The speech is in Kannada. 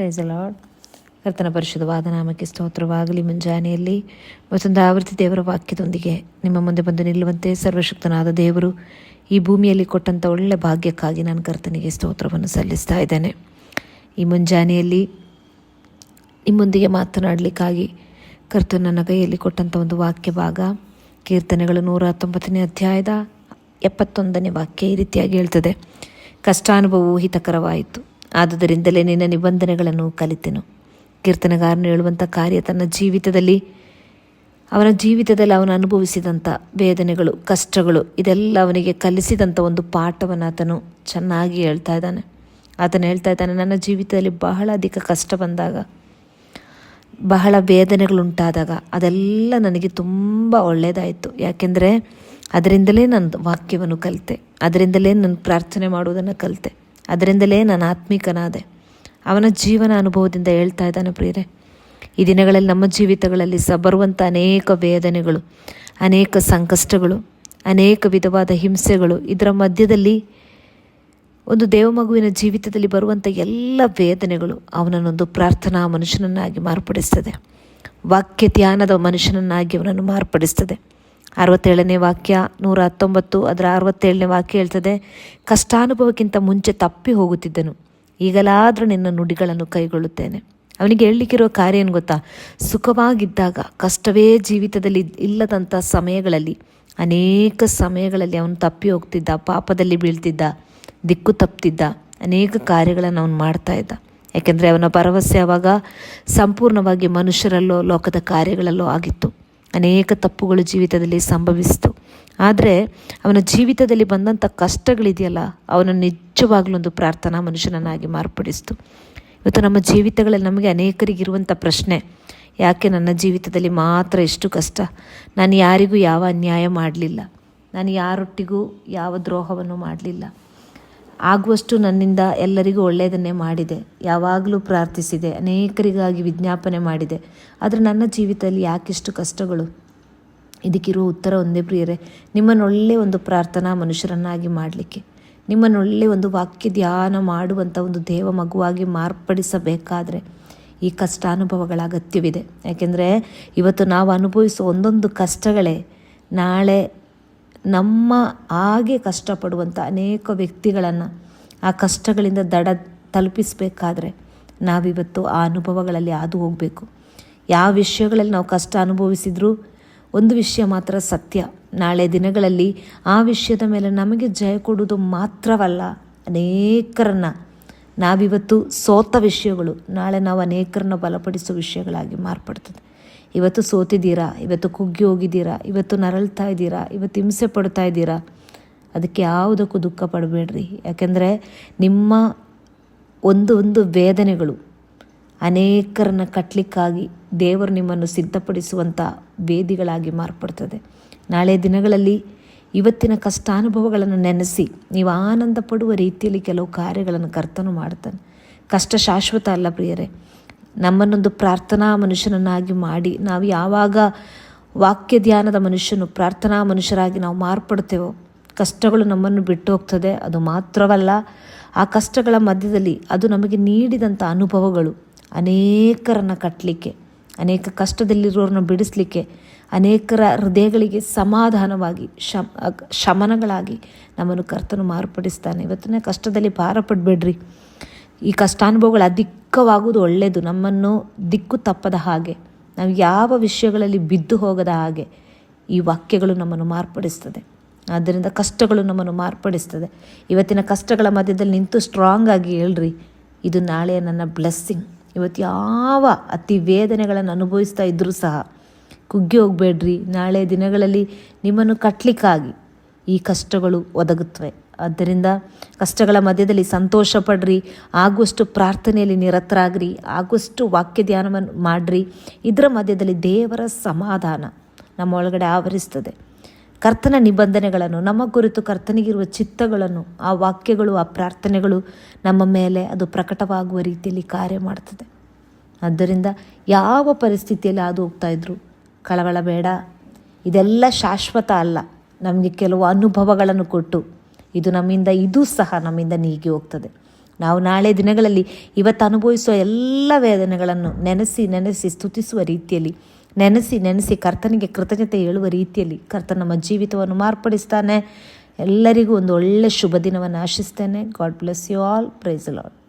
ಪ್ರೈಸ್ ಲಾರ್ಡ್ ಕರ್ತನ ಪರಿಶುದ್ಧವಾದ ನಾಮಕ್ಕೆ ಸ್ತೋತ್ರವಾಗಲಿ ಮುಂಜಾನೆಯಲ್ಲಿ. ಮತ್ತೊಂದು ಆವೃತ್ತಿ ದೇವರ ವಾಕ್ಯದೊಂದಿಗೆ ನಿಮ್ಮ ಮುಂದೆ ಬಂದು ನಿಲ್ಲುವಂತೆ ಸರ್ವಶಕ್ತನಾದ ದೇವರು ಈ ಭೂಮಿಯಲ್ಲಿ ಕೊಟ್ಟಂಥ ಒಳ್ಳೆ ಭಾಗ್ಯಕ್ಕಾಗಿ ನಾನು ಕರ್ತನಿಗೆ ಸ್ತೋತ್ರವನ್ನು ಸಲ್ಲಿಸ್ತಾ ಇದ್ದೇನೆ. ಈ ಮುಂಜಾನೆಯಲ್ಲಿ ನಿಮ್ಮೊಂದಿಗೆ ಮಾತನಾಡಲಿಕ್ಕಾಗಿ ಕರ್ತನ ನನ್ನ ಕೈಯಲ್ಲಿ ಕೊಟ್ಟಂಥ ಒಂದು ವಾಕ್ಯ ಭಾಗ, ಕೀರ್ತನೆಗಳು ನೂರ ಹತ್ತೊಂಬತ್ತನೇ ಅಧ್ಯಾಯದ ಎಪ್ಪತ್ತೊಂದನೇ ವಾಕ್ಯ ಈ ರೀತಿಯಾಗಿ ಹೇಳ್ತದೆ. ಕಷ್ಟಾನುಭವವು ಹಿತಕರವಾಯಿತು. ಆದುದರಿಂದಲೇ ನಿನ್ನ ನಿಬಂಧನೆಗಳನ್ನು ಕಲಿತೆನು. ಕೀರ್ತನಗಾರನು ಹೇಳುವಂಥ ಕಾರ್ಯ ತನ್ನ ಜೀವಿತದಲ್ಲಿ, ಅವನ ಜೀವಿತದಲ್ಲಿ ಅವನು ಅನುಭವಿಸಿದಂಥ ವೇದನೆಗಳು, ಕಷ್ಟಗಳು, ಇದೆಲ್ಲ ಅವನಿಗೆ ಕಲಿಸಿದಂಥ ಒಂದು ಪಾಠವನ್ನು ಆತನು ಚೆನ್ನಾಗಿ ಹೇಳ್ತಾ ಇದ್ದಾನೆ. ಆತನು ಹೇಳ್ತಾ ಇದ್ದಾನೆ, ನನ್ನ ಜೀವಿತದಲ್ಲಿ ಬಹಳ ಅಧಿಕ ಕಷ್ಟ ಬಂದಾಗ, ಬಹಳ ವೇದನೆಗಳುಂಟಾದಾಗ ಅದೆಲ್ಲ ನನಗೆ ತುಂಬ ಒಳ್ಳೆಯದಾಯಿತು. ಯಾಕೆಂದರೆ ಅದರಿಂದಲೇ ನನ್ನ ವಾಕ್ಯವನ್ನು ಕಲಿತೆ, ಅದರಿಂದಲೇ ನಾನು ಪ್ರಾರ್ಥನೆ ಮಾಡುವುದನ್ನು ಕಲಿತೆ. ಅದರಿಂದಲೇ ನಾನು ಆತ್ಮಿಕನಾದೆ. ಅವನ ಜೀವನ ಅನುಭವದಿಂದ ಹೇಳ್ತಾ ಇದ್ದಾನೆ ಪ್ರಿಯರೇ, ಈ ದಿನಗಳಲ್ಲಿ ನಮ್ಮ ಜೀವಿತಗಳಲ್ಲಿ ಸಹ ಬರುವಂಥ ಅನೇಕ ವೇದನೆಗಳು, ಅನೇಕ ಸಂಕಷ್ಟಗಳು, ಅನೇಕ ವಿಧವಾದ ಹಿಂಸೆಗಳು, ಇದರ ಮಧ್ಯದಲ್ಲಿ ಒಂದು ದೇವಮಗುವಿನ ಜೀವಿತದಲ್ಲಿ ಬರುವಂಥ ಎಲ್ಲ ವೇದನೆಗಳು ಅವನನ್ನೊಂದು ಪ್ರಾರ್ಥನಾ ಮನುಷ್ಯನನ್ನಾಗಿ ಮಾರ್ಪಡಿಸ್ತದೆ. ವಾಕ್ಯ ಧ್ಯಾನದ ಮನುಷ್ಯನನ್ನಾಗಿ ಅವನನ್ನು ಮಾರ್ಪಡಿಸ್ತದೆ. ಅರವತ್ತೇಳನೇ ವಾಕ್ಯ, ನೂರ ಹತ್ತೊಂಬತ್ತು ಅದರ ಅರವತ್ತೇಳನೇ ವಾಕ್ಯ ಹೇಳ್ತದೆ, ಕಷ್ಟಾನುಭವಕ್ಕಿಂತ ಮುಂಚೆ ತಪ್ಪಿ ಹೋಗುತ್ತಿದ್ದನು. ಈಗಲಾದರೂ ನಿನ್ನ ನುಡಿಗಳನ್ನು ಕೈಗೊಳ್ಳುತ್ತೇನೆ. ಅವನಿಗೆ ಹೇಳಲಿಕ್ಕಿರೋ ಕಾರ್ಯ ಏನು ಗೊತ್ತಾ? ಸುಖವಾಗಿದ್ದಾಗ, ಕಷ್ಟವೇ ಜೀವಿತದಲ್ಲಿ ಇಲ್ಲದಂಥ ಸಮಯಗಳಲ್ಲಿ, ಅನೇಕ ಸಮಯಗಳಲ್ಲಿ ಅವನು ತಪ್ಪಿ ಹೋಗ್ತಿದ್ದ, ಪಾಪದಲ್ಲಿ ಬೀಳ್ತಿದ್ದ, ದಿಕ್ಕು ತಪ್ತಿದ್ದ, ಅನೇಕ ಕಾರ್ಯಗಳನ್ನು ಅವನು ಮಾಡ್ತಾ ಇದ್ದ. ಯಾಕೆಂದರೆ ಅವನ ಭರವಸೆ ಆವಾಗ ಸಂಪೂರ್ಣವಾಗಿ ಮನುಷ್ಯರಲ್ಲೋ, ಲೋಕದ ಕಾರ್ಯಗಳಲ್ಲೋ ಆಗಿತ್ತು. ಅನೇಕ ತಪ್ಪುಗಳು ಜೀವಿತದಲ್ಲಿ ಸಂಭವಿಸಿತು. ಆದರೆ ಅವನ ಜೀವಿತದಲ್ಲಿ ಬಂದಂಥ ಕಷ್ಟಗಳಿದೆಯಲ್ಲ, ಅವನ ನಿಜವಾಗ್ಲೂ ಒಂದು ಪ್ರಾರ್ಥನಾ ಮನುಷ್ಯನನ್ನಾಗಿ ಮಾರ್ಪಡಿಸ್ತು. ಇವತ್ತು ನಮ್ಮ ಜೀವಿತಗಳಲ್ಲಿ ನಮಗೆ ಅನೇಕರಿಗಿರುವಂಥ ಪ್ರಶ್ನೆ, ಯಾಕೆ ನನ್ನ ಜೀವಿತದಲ್ಲಿ ಮಾತ್ರ ಎಷ್ಟು ಕಷ್ಟ? ನಾನು ಯಾರಿಗೂ ಯಾವ ಅನ್ಯಾಯ ಮಾಡಲಿಲ್ಲ. ನಾನು ಯಾರೊಟ್ಟಿಗೂ ಯಾವ ದ್ರೋಹವನ್ನು ಮಾಡಲಿಲ್ಲ. ಆಗುವಷ್ಟು ನನ್ನಿಂದ ಎಲ್ಲರಿಗೂ ಒಳ್ಳೆಯದನ್ನೇ ಮಾಡಿದೆ. ಯಾವಾಗಲೂ ಪ್ರಾರ್ಥಿಸಿದೆ. ಅನೇಕರಿಗಾಗಿ ವಿಜ್ಞಾಪನೆ ಮಾಡಿದೆ. ಆದರೆ ನನ್ನ ಜೀವಿತದಲ್ಲಿ ಯಾಕಿಷ್ಟು ಕಷ್ಟಗಳು? ಇದಕ್ಕಿರುವ ಉತ್ತರ ಒಂದೇ ಪ್ರಿಯರೇ, ನಿಮ್ಮನ್ನೊಳ್ಳೆ ಒಂದು ಪ್ರಾರ್ಥನಾ ಮನುಷ್ಯರನ್ನಾಗಿ ಮಾಡಲಿಕ್ಕೆ. ನಿಮ್ಮನ್ನೊಳ್ಳೆ ಒಂದು ವಾಕ್ಯ ಧ್ಯಾನ ಮಾಡುವಂಥ ಒಂದು ದೇವ ಮಗುವಾಗಿ ಮಾರ್ಪಡಿಸಬೇಕಾದ್ರೆ ಈ ಕಷ್ಟಾನುಭವಗಳ ಅಗತ್ಯವಿದೆ. ಯಾಕೆಂದರೆ ಇವತ್ತು ನಾವು ಅನುಭವಿಸುವ ಒಂದೊಂದು ಕಷ್ಟಗಳೇ ನಾಳೆ ನಮ್ಮ ಹಾಗೆ ಕಷ್ಟಪಡುವಂಥ ಅನೇಕ ವ್ಯಕ್ತಿಗಳನ್ನು ಆ ಕಷ್ಟಗಳಿಂದ ದಡ ತಲುಪಿಸಬೇಕಾದ್ರೆ ನಾವಿವತ್ತು ಆ ಅನುಭವಗಳಲ್ಲಿ ಹಾದು ಹೋಗಬೇಕು. ಯಾವ ವಿಷಯಗಳಲ್ಲಿ ನಾವು ಕಷ್ಟ ಅನುಭವಿಸಿದರೂ ಒಂದು ವಿಷಯ ಮಾತ್ರ ಸತ್ಯ. ನಾಳೆ ದಿನಗಳಲ್ಲಿ ಆ ವಿಷಯದ ಮೇಲೆ ನಮಗೆ ಜಯ ಕೊಡುವುದು ಮಾತ್ರವಲ್ಲ, ಅನೇಕರನ್ನು ನಾವಿವತ್ತು ಸೋತ ವಿಷಯಗಳು, ನಾಳೆ ನಾವು ಅನೇಕರನ್ನ ಬಲಪಡಿಸೋ ವಿಷಯಗಳಾಗಿ ಮಾರ್ಪಡ್ತದೆ. ಇವತ್ತು ಸೋತಿದ್ದೀರಾ? ಇವತ್ತು ಕುಗ್ಗಿ ಹೋಗಿದ್ದೀರಾ? ಇವತ್ತು ನರಳ್ತಾ ಇದ್ದೀರಾ? ಇವತ್ತು ಹಿಂಸೆ ಪಡ್ತಾ ಇದ್ದೀರಾ? ಅದಕ್ಕೆ ಯಾವುದಕ್ಕೂ ದುಃಖ ಪಡಬೇಡ್ರಿ. ಯಾಕೆಂದರೆ ನಿಮ್ಮ ಒಂದು ಒಂದು ವೇದನೆಗಳು ಅನೇಕರನ್ನು ಕಟ್ಟಲಿಕ್ಕಾಗಿ ದೇವರು ನಿಮ್ಮನ್ನು ಸಿದ್ಧಪಡಿಸುವಂಥ ವೇದಿಗಳಾಗಿ ಮಾರ್ಪಡ್ತದೆ. ನಾಳೆ ದಿನಗಳಲ್ಲಿ ಇವತ್ತಿನ ಕಷ್ಟಾನುಭವಗಳನ್ನು ನೆನೆಸಿ ನೀವು ಆನಂದ ಪಡುವ ರೀತಿಯಲ್ಲಿ ಕೆಲವು ಕಾರ್ಯಗಳನ್ನು ಕರ್ತನು ಮಾಡ್ತಾನೆ. ಕಷ್ಟ ಶಾಶ್ವತ ಅಲ್ಲ ಪ್ರಿಯರೇ. ನಮ್ಮನ್ನೊಂದು ಪ್ರಾರ್ಥನಾ ಮನುಷ್ಯನನ್ನಾಗಿ ಮಾಡಿ ನಾವು ಯಾವಾಗ ವಾಕ್ಯ ಧ್ಯಾನದ ಮನುಷ್ಯನು ಪ್ರಾರ್ಥನಾ ಮನುಷ್ಯರಾಗಿ ನಾವು ಮಾರ್ಪಡ್ತೇವೋ ಕಷ್ಟಗಳು ನಮ್ಮನ್ನು ಬಿಟ್ಟು ಹೋಗ್ತದೆ, ಅದು ಮಾತ್ರವಲ್ಲ, ಆ ಕಷ್ಟಗಳ ಮಧ್ಯದಲ್ಲಿ ಅದು ನಮಗೆ ನೀಡಿದಂಥ ಅನುಭವಗಳು, ಅನೇಕರನ್ನು ಕಟ್ಟಲಿಕ್ಕೆ ಅನೇಕ ಕಷ್ಟದಲ್ಲಿರೋರನ್ನ ಬಿಡಿಸಲಿಕ್ಕೆ, ಅನೇಕರ ಹೃದಯಗಳಿಗೆ ಸಮಾಧಾನವಾಗಿ, ಶಮ, ಶಮನಗಳಾಗಿ ನಮ್ಮನ್ನು ಕರ್ತನು ಮಾರ್ಪಡಿಸ್ತಾನೆ. ಇವತ್ತಿನ ಕಷ್ಟದಲ್ಲಿ ಭಾರ ಪಡಬೇಡ್ರಿ. ಈ ಕಷ್ಟಾನುಭವಗಳು ಅಧಿಕವಾಗುವುದು ಒಳ್ಳೆಯದು, ನಮ್ಮನ್ನು ದಿಕ್ಕು ತಪ್ಪದ ಹಾಗೆ, ನಾವು ಯಾವ ವಿಷಯಗಳಲ್ಲಿ ಬಿದ್ದು ಹೋಗದ ಹಾಗೆ ಈ ವಾಕ್ಯಗಳು ನಮ್ಮನ್ನು ಮಾರ್ಪಡಿಸ್ತದೆ. ಆದ್ದರಿಂದ ಕಷ್ಟಗಳು ನಮ್ಮನ್ನು ಮಾರ್ಪಡಿಸ್ತದೆ. ಇವತ್ತಿನ ಕಷ್ಟಗಳ ಮಧ್ಯದಲ್ಲಿ ನಿಂತು ಸ್ಟ್ರಾಂಗ್ ಆಗಿ ಹೇಳ್ರಿ. ಇದು ನಾಳೆಯ ನನ್ನ ಬ್ಲೆಸ್ಸಿಂಗ್ ಇವತ್ತು ಯಾವ ಅತಿ ವೇದನೆಗಳನ್ನು ಅನುಭವಿಸ್ತಾ ಇದ್ದರೂ ಸಹ ಕುಗ್ಗಿ ಹೋಗಬೇಡ್ರಿ. ನಾಳೆ ದಿನಗಳಲ್ಲಿ ನಿಮ್ಮನ್ನು ಕಟ್ಟಲಿಕ್ಕಾಗಿ ಈ ಕಷ್ಟಗಳು ಒದಗುತ್ತವೆ ಆದ್ದರಿಂದ ಕಷ್ಟಗಳ ಮಧ್ಯದಲ್ಲಿ ಸಂತೋಷ ಪಡ್ರಿ ಆಗುವಷ್ಟು ಪ್ರಾರ್ಥನೆಯಲ್ಲಿ ನಿರತರಾಗ್ರಿ. ಆಗುವಷ್ಟು ವಾಕ್ಯ ಧ್ಯಾನವನ್ನು ಮಾಡಿರಿ. ಇದರ ಮಧ್ಯದಲ್ಲಿ ದೇವರ ಸಮಾಧಾನ ನಮ್ಮ ಒಳಗಡೆ ಆವರಿಸ್ತದೆ. ಕರ್ತನ ನಿಬಂಧನೆಗಳನ್ನು, ನಮ್ಮ ಕುರಿತು ಕರ್ತನಿಗಿರುವ ಚಿತ್ತಗಳನ್ನು, ಆ ವಾಕ್ಯಗಳು, ಆ ಪ್ರಾರ್ಥನೆಗಳು ನಮ್ಮ ಮೇಲೆ ಅದು ಪ್ರಕಟವಾಗುವ ರೀತಿಯಲ್ಲಿ ಕಾರ್ಯ ಮಾಡ್ತದೆ. ಆದ್ದರಿಂದ ಯಾವ ಪರಿಸ್ಥಿತಿಯಲ್ಲಿ ಅದು ಹೋಗ್ತಾ ಇದ್ರು ಕಳವಳ ಬೇಡ. ಇದೆಲ್ಲ ಶಾಶ್ವತ ಅಲ್ಲ. ನಮಗೆ ಕೆಲವು ಅನುಭವಗಳನ್ನು ಕೊಟ್ಟು ಇದು ನಮ್ಮಿಂದ, ಇದು ಸಹ ನಮ್ಮಿಂದ ನೀಗಿ ಹೋಗ್ತದೆ. ನಾವು ನಾಳೆ ದಿನಗಳಲ್ಲಿ ಇವತ್ತು ಅನುಭವಿಸುವ ಎಲ್ಲ ವೇದನೆಗಳನ್ನು ನೆನೆಸಿ ನೆನೆಸಿ ಸ್ತುತಿಸುವ ರೀತಿಯಲ್ಲಿ, ನೆನೆಸಿ ನೆನೆಸಿ ಕರ್ತನಿಗೆ ಕೃತಜ್ಞತೆ ಹೇಳುವ ರೀತಿಯಲ್ಲಿ ಕರ್ತನ ನಮ್ಮ ಜೀವಿತವನ್ನು ಮಾರ್ಪಡಿಸ್ತಾನೆ. ಎಲ್ಲರಿಗೂ ಒಂದು ಒಳ್ಳೆಯ ಶುಭ ದಿನವನ್ನು ಆಶಿಸ್ತೇನೆ. God bless you all praise Lord